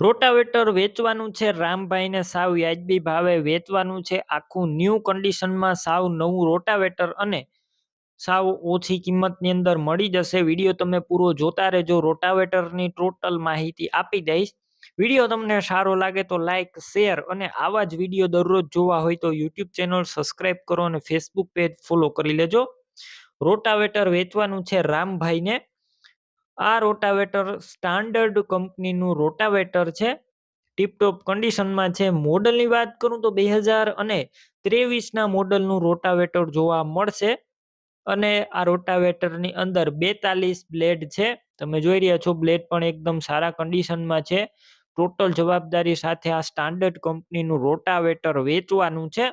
Rotavator વેચવાનું છે. રામભાઈને સાવ વ્યાજબી ભાવે વેચવાનું છે. આખું ન્યૂ કન્ડિશનમાં સાવ નવું રોટાવેટર અને સાવ ઓછી કિંમતની અંદર મળી જશે. વીડિયો તમે પૂરો જોતા રહેજો. રોટાવેટરની ટોટલ માહિતી આપી દઈશ. વીડિયો તમને સારો લાગે તો લાઇક શેર અને આવા જ વીડિયો દરરોજ જોવા હોય તો યુટ્યુબ ચેનલ સબસ્ક્રાઈબ કરો અને ફેસબુક પેજ ફોલો કરી લેજો. રોટાવેટર વેચવાનું છે રામભાઈને. આ રોટાવેટર સ્ટાન્ડર્ડ કંપનીનું રોટાવેટર છે. ટીપટોપ કન્ડિશનમાં છે. મોડલની વાત કરું તો બે હજાર અને ત્રેવીસના મોડલનું રોટાવેટર જોવા મળશે. અને આ રોટાવેટરની અંદર બેતાલીસ બ્લેડ છે. તમે જોઈ રહ્યા છો, બ્લેડ પણ એકદમ સારા કન્ડિશનમાં છે. ટોટલ જવાબદારી સાથે આ સ્ટાન્ડર્ડ કંપનીનું રોટાવેટર વેચવાનું છે.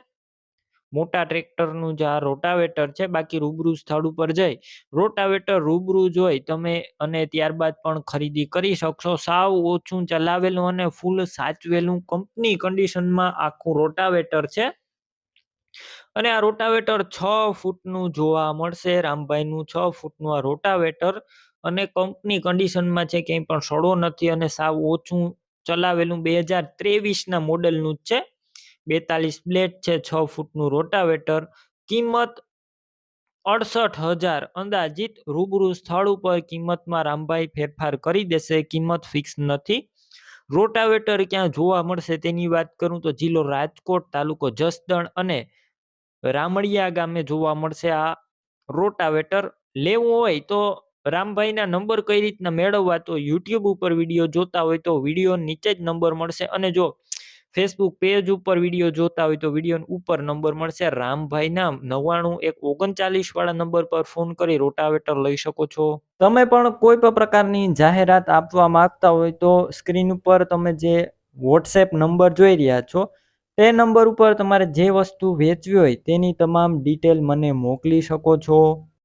મોટા ટ્રેક્ટરનું જે આ રોટાવેટર છે, બાકી રૂબરૂ સ્થળ ઉપર જઈ, રોટાવેટર રૂબરૂ જોઈ તમે અને ત્યારબાદ પણ ખરીદી કરી શકશો. સાવ ઓછું ચલાવેલું અને ફૂલ સાચવેલું કંપની કન્ડિશનમાં આખું રોટાવેટર છે. અને આ રોટાવેટર છ ફૂટનું જોવા મળશે, રામભાઈનું છ ફૂટનું આ રોટાવેટર. અને કંપની કન્ડિશનમાં છે ક્યાંય પણ સડો નથી અને સાવ ઓછું ચલાવેલું બે હજાર ત્રેવીસના મોડલનું જ છે. બેતાલીસ બ્લેડ છે, છ ફૂટનું રોટાવેટર, કિંમત અડસઠ હજાર અંદાજિત, રૂબરૂ સ્થળ ઉપર કિંમતમાં રામભાઈ ફેરફાર કરી દેશે, કિંમત ફિક્સ નથી. રોટાવેટર ક્યાં જોવા મળશે તેની વાત કરું તો જિલ્લો રાજકોટ, તાલુકો જસદણ અને રામડિયા ગામે જોવા મળશે આ રોટાવેટર. લેવું હોય તો રામભાઈના નંબર કઈ રીતના મેળવવા તો યુટ્યુબ ઉપર વીડિયો જોતા હોય તો વીડિયો નીચે જ નંબર મળશે અને જો ફેસબુક પેજ ઉપર વીડિયો જોતા હોય તો વીડિયો ઉપર નંબર મળશે. રામભાઈના નવ્વાણું એક ઓગણચાલીસ વાળા નંબર પર ફોન કરી રોટાવેટર લઈ શકો છો. તમે પણ કોઈ પણ પ્રકારની જાહેરાત આપવા માંગતા હોય તો સ્ક્રીન ઉપર તમે જે વોટ્સએપ નંબર જોઈ રહ્યા છો, તે નંબર ઉપર તમારે જે વસ્તુ વેચવી હોય તેની તમામ ડિટેલ મને મોકલી શકો છો.